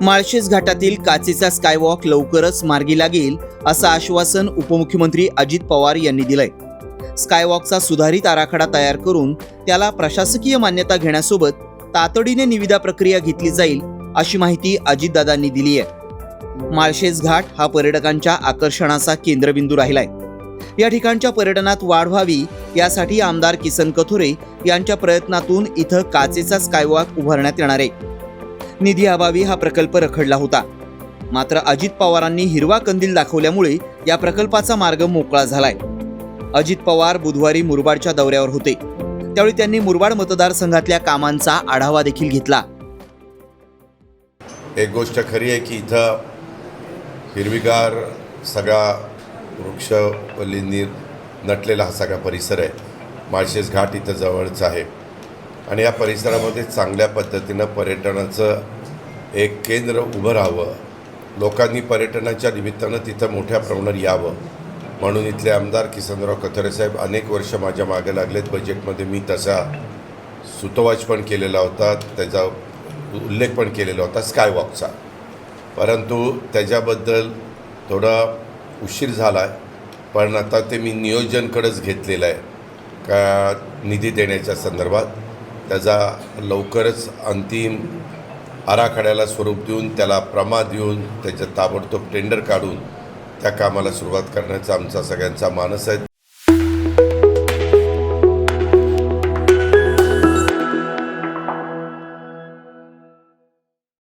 माळशेज घाटातील काचेचा स्कायवॉक लवकरच मार्गी लागेल असं आश्वासन उपमुख्यमंत्री अजित पवार यांनी दिलंय. स्कायवॉकचा सुधारित आराखडा तयार करून त्याला प्रशासकीय मान्यता घेण्यासोबत तातडीने निविदा प्रक्रिया घेतली जाईल अशी माहिती अजितदादांनी दिली आहे. माळशेज घाट हा पर्यटकांच्या आकर्षणाचा केंद्रबिंदू राहिलाय. या ठिकाणच्या पर्यटनात वाढ व्हावी यासाठी आमदार किसन कथोरे यांच्या प्रयत्नातून इथं काचेचा स्कायवॉक उभारण्यात येणार आहे. निधी अभावी हा प्रकल्प रखडला होता. मात्र अजित पवारांनी हिरवा कंदील दाखवल्यामुळे या प्रकल्पाचा मार्ग मोकळा झालाय. अजित पवार बुधवारी मुरबाडच्या दौऱ्यावर होते. त्यावेळी त्यांनी मुरबाड मतदारसंघातल्या कामांचा आढावा देखील घेतला. एक गोष्ट खरी आहे की इथं हिरवीगार सगळा वृक्षवल्लींनी नटलेला हा सगळा परिसर आहे. माळशेज घाट इथं जवळच आहे. आणि या परिसरामध्ये चांगल्या पद्धतीनं पर्यटनाचं एक केंद्र उभं राहावं. लोकांनी पर्यटनाच्या निमित्तानं तिथं मोठ्या प्रमाणात यावं. म्हणून इथले आमदार किसनराव कथोरे साहेब अनेक वर्ष माझ्या मागे लागलेत. बजेटमध्ये मी तसा सुतोवाच पण केलेला होता. त्याचा उल्लेख पण केलेला होता. स्कायवॉकचा परंतु त्याच्याबद्दल थोडा उशीर झाला आहे पण आता ते मी नियोजनकडेच घेतलेलं आहे. का निधी देण्याच्या संदर्भात. त्याचा लवकरच अंतिम आराखड्याला स्वरूप देऊन त्याला प्रमाद देऊन त्याच्या ताबडतोब टेंडर काढून त्या कामाला सुरुवात करण्याचा आमचा सगळ्यांचा मानस आहे.